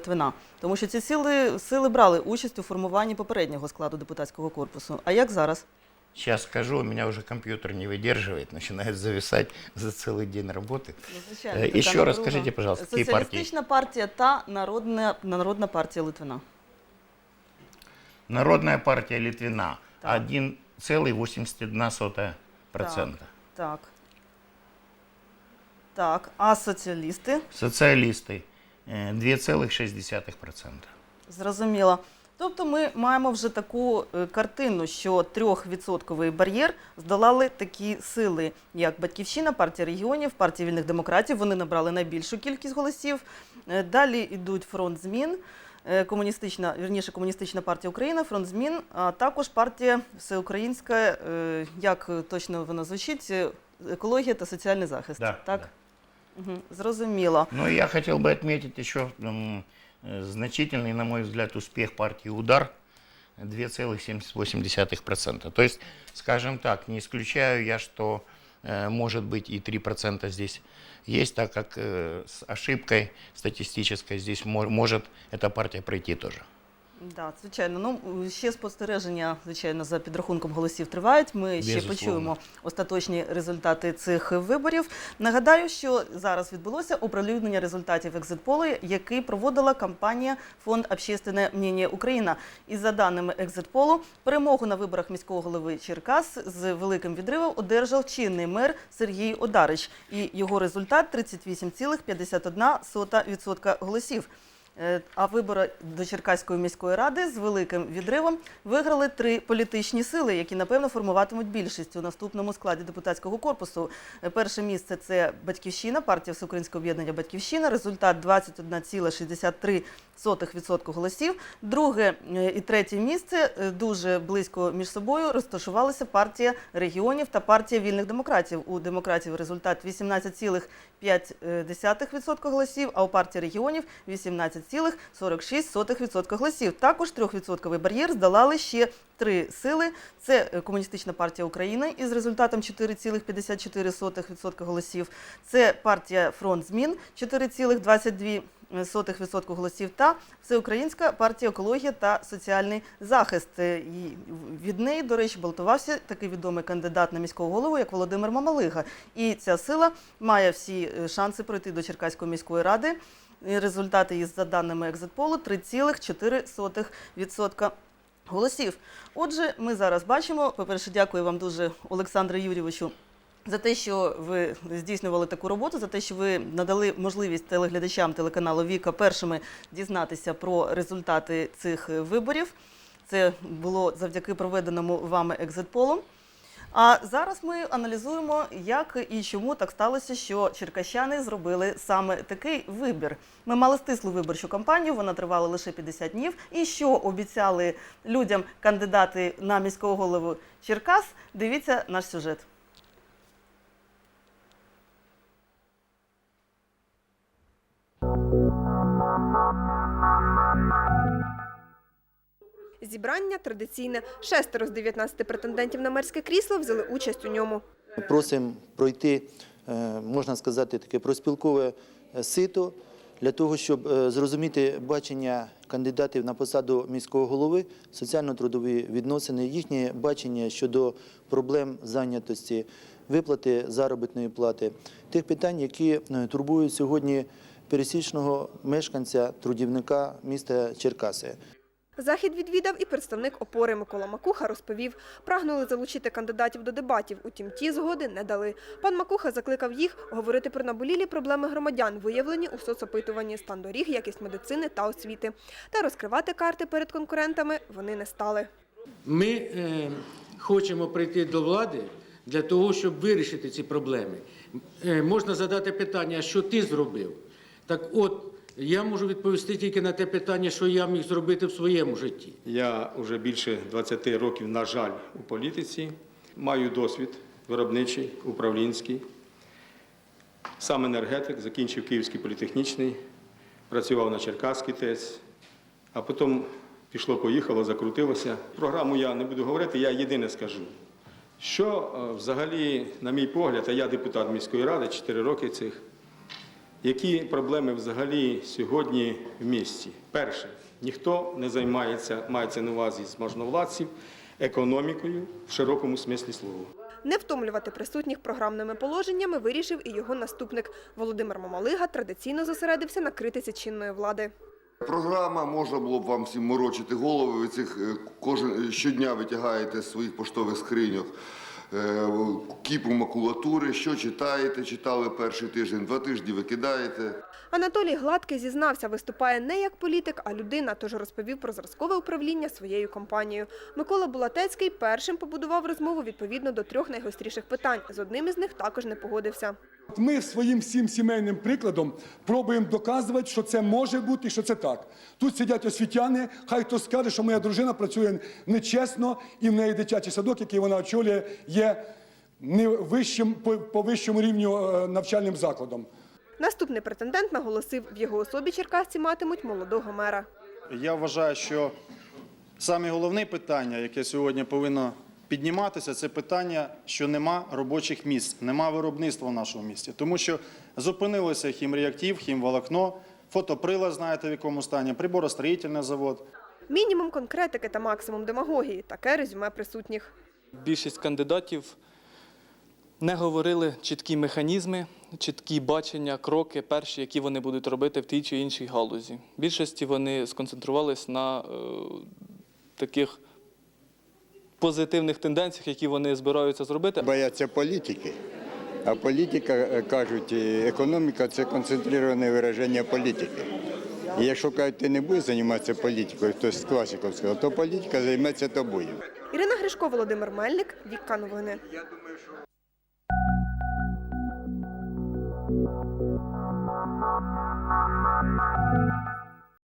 Литвина, тому що ці сили, сили брали участь у формуванні попереднього складу депутатського корпусу. А як зараз? Сейчас скажу, у меня уже компьютер не выдерживает, начинает зависать за целый день работы. Ну, звичайно, Е, така і ще раз напруга. скажіть, пожалуйста, які Соціалістична партія та народна, народна партія Литвина. Народная партия Литвина Так. 1,81%. Так. Так. А соціалісти? Социалисты э, 2,6%. Зрозуміло. Тобто ми маємо вже таку е, картину, що трьохвідсотковий бар'єр здолали такі сили, як Батьківщина, партія регіонів, партія вільних демократів. Вони набрали найбільшу кількість голосів. Е, Далі йдуть фронт змін, е, комуністична, вірніше, комуністична партія України, фронт змін, а також партія всеукраїнська, як точно вона звучить, екологія та соціальний захист. Да, так? да. Зрозуміло. Ну, я хотел бы отметить еще м, значительный, на мой взгляд, успех партии «Удар» 2,78%. То есть, скажем так, не исключаю я, что э, может быть и 3% здесь есть, так как э, с ошибкой статистической здесь мо- может эта партия пройти тоже. Да, звичайно. Ну ще спостереження, звичайно, за підрахунком голосів тривають. Ми ще почуємо остаточні результати цих виборів. Нагадаю, що зараз відбулося оприлюднення результатів екзитполу, який проводила кампанія Фонд Общественне мнення Україна. І за даними екзитполу, перемогу на виборах міського голови Черкас з великим відривом одержав чинний мер Сергій Одарич. І його результат 38,51% голосів. Е, А вибори до Черкаської міської ради з великим відривом виграли три політичні сили, які напевно формуватимуть більшість у наступному складі депутатського корпусу. Е, Перше місце це Батьківщина, партія Всеукраїнського об'єднання Батьківщина. Результат 21,63% голосів. Друге е, і третє місце дуже близько між собою розташувалися партія регіонів та партія вільних демократів. У демократів результат 18,5% голосів, а у партії регіонів 18,46% голосів. Також 3% бар'єр здолали ще три сили. Це е, Комуністична партія України із результатом 4,54% голосів. Це партія Фронт змін 4,22%. 0,2% голосів та Всеукраїнська партія екологія та соціальний захист. Е, І від неї, до речі, балотувався такий відомий кандидат на міського голову, як Володимир Мамалига. І ця сила має всі е, шанси пройти до Черкаської міської ради. Результати її за даними екзитполу 3,4% голосів. Отже, ми зараз бачимо. По-перше, дякую вам дуже, Олександре Юрійовичу, за те, що ви здійснювали таку роботу, за те, що ви надали можливість телеглядачам телеканалу Віка першими дізнатися про результати цих виборів. Це було завдяки проведеному вами екзитполу. А зараз ми аналізуємо, як і чому так сталося, що черкащани зробили саме такий вибір. Ми мали стислу виборчу кампанію, вона тривала лише 50 днів. І що обіцяли людям кандидати на міського голову Черкас? Дивіться наш сюжет. Зібрання традиційне. Шестеро з 19 претендентів на мерське крісло взяли участь у ньому. Просимо пройти, е, можна сказати, таке проспілкове е, сито для того, щоб е, зрозуміти бачення кандидатів на посаду міського голови, соціально-трудові відносини, їхнє бачення щодо проблем зайнятості, виплати заробітної плати, тих питань, які турбують сьогодні пересічного мешканця, трудівника міста Черкаси. Захід відвідав і представник опори Микола Макуха розповів, прагнули залучити кандидатів до дебатів, утім ті згоди не дали. Пан Макуха закликав їх говорити про наболілі проблеми громадян, виявлені у соцопитуванні стан доріг, якість медицини та освіти. Та розкривати карти перед конкурентами вони не стали. Ми е, хочемо прийти до влади для того, щоб вирішити ці проблеми. Е, можна задати питання, що ти зробив? Так от, я можу відповісти тільки на те питання, що я міг зробити в своєму житті. Я вже більше 20 років, на жаль, у політиці. Маю досвід виробничий, управлінський. Сам енергетик, закінчив Київський політехнічний, працював на Черкаській ТЕЦ, а потім пішло-поїхало, закрутилося. Програму я не буду говорити, я єдине скажу, що е, взагалі, на мій погляд, а я депутат міської ради 4 роки цих, Які проблеми взагалі сьогодні в місті? Перше, ніхто не займається, мається на увазі з можновладців, економікою в широкому смислі слова. Не втомлювати присутніх програмними положеннями вирішив і його наступник. Володимир Мамалига традиційно зосередився на критиці чинної влади. Програма можна було б вам всім морочити голови. Ви цих е, кожен щодня витягаєте з своїх поштових скриньок е, кіпу макулатури. Що читаєте? Читали перший тиждень, два тижні викидаєте. Анатолій Гладкий зізнався, виступає не як політик, а людина, тож розповів про зразкове управління своєю компанією. Микола Булатецький першим побудував розмову відповідно до трьох найгостріших питань. З одним із них також не погодився. Ми своїм всім сімейним прикладом пробуємо доказувати, що це може бути і що це так. Тут сидять освітяни, хай хто скаже, що моя дружина працює нечесно, і в неї дитячий садок, який вона очолює, є не вищим по, по вищому рівню е, навчальним закладом. Наступний претендент наголосив, в його особі черкасці матимуть молодого мера. Я вважаю, що саме головне питання, яке сьогодні повинно підніматися, це питання, що нема робочих місць, нема виробництва в нашому місті. Тому що зупинилося хімреактив, хімволокно, фотоприлад, знаєте в якому стані, приборостроїтельний завод. Мінімум конкретики та максимум демагогії – таке резюме присутніх. Більшість кандидатів не говорили чіткі механізми, чіткі бачення, кроки перші, які вони будуть робити в тій чи іншій галузі. Більшості вони сконцентрувались на е, таких позитивних тенденціях, які вони збираються зробити. Бояться політики. А політика, е, кажуть, е, економіка це концентроване вираження політики. І якщо кажуть, ти не будеш займатися політикою, хтось з класиків сказав, то політика займеться тобою. Ірина Гришко, Володимир Мельник, Вікка Новини. Я думаю, що